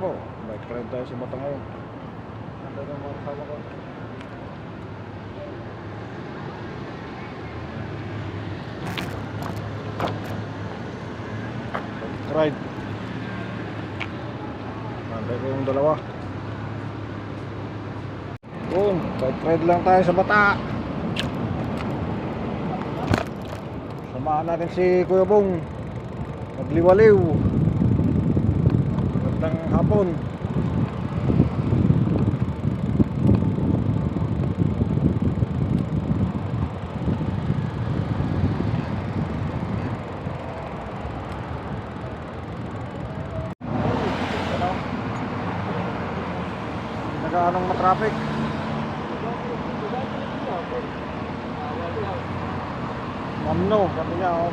po. Bike ride tayo sa Bata ngayon. Ando na mga kasama ko. Bike ride. Nandun ko yung dalawa. Boom, bike ride lang tayo sa Bata. Samahan natin si Kuya Bong. Magliwaliw. Magandang Ano? Nagaanong matraffic. Mamno, sabi niya, oh.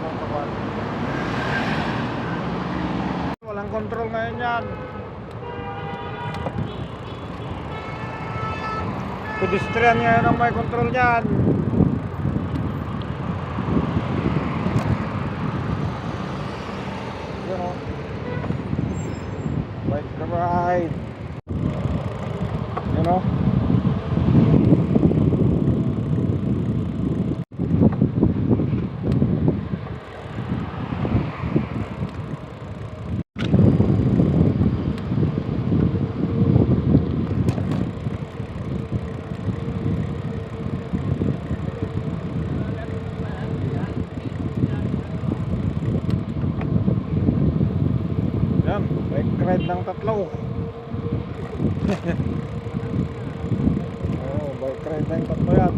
Walang control ngayon yan. Pedestrian ngayon ang may control niyan. Yun o. Bike ride. Yun o. Yan, bike ride ng tatlo. oh, bike ride ng tatlo yan.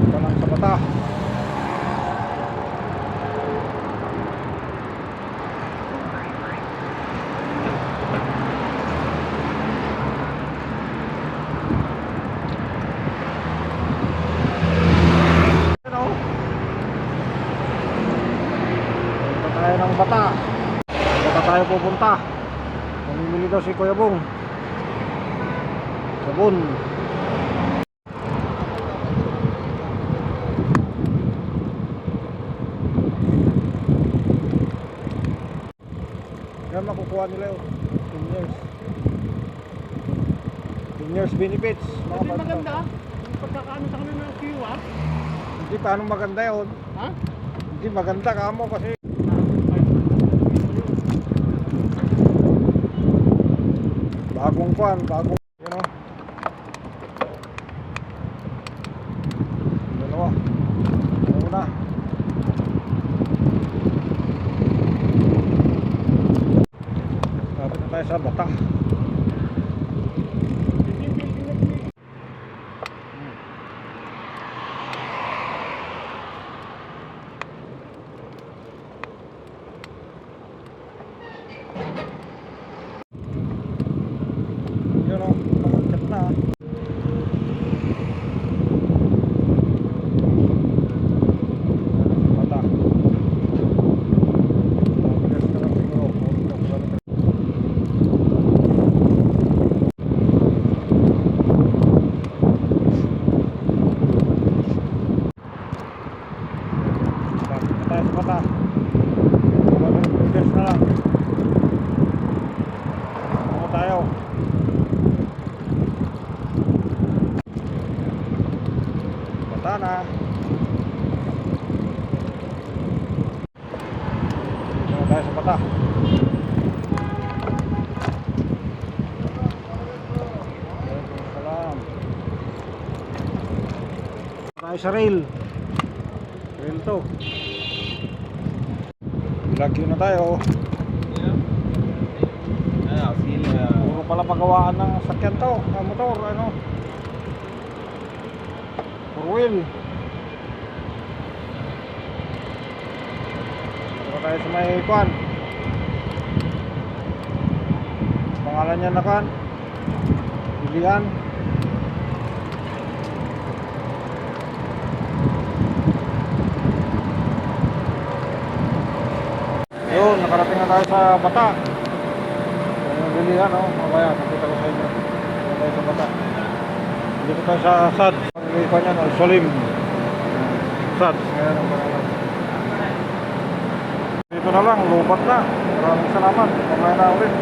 Ito lang sa bata. Ano? Punta tayo ng bata. Bata tayo pupunta. Mamimili daw si Kuya Bong. Sabon. Yan makukuha nila yun. 10 years. 10 years benefits. Bata. maganda. Pagkakaano sa kanila ng kiwa. Hindi paano maganda yun. Ha? Hindi maganda ka mo kasi bagong kwan, bagong you know. Dalawa. Una. Sabi na tayo sa bata. Yun o, pangakit na. Bata. Mabilis ka lang siguro. Huwag ka balik. Bakit na tayo sa bata? Mabilis na lang. Ako tayo. Bata na. Dito tayo sa bata. Tayo sa rail. Rail to. Lagyo na tayo. Sila. Puro pala pagawaan ng sakyan to, ng motor, ano. Wheel. Dito tayo sa may kwan. Pangalan niya na kan. Pilihan. Yun, nakarating na tayo sa Bata. Yung bilihan, oh. Mamaya, nakita ko sa inyo. Tayo sa Bata. Dito tayo sa SAD. Ang ipan niyan, Solim. SAD. Ngayon ang pangalan. dito na lang, lubat na. Maraming salamat. Mamaya na ulit.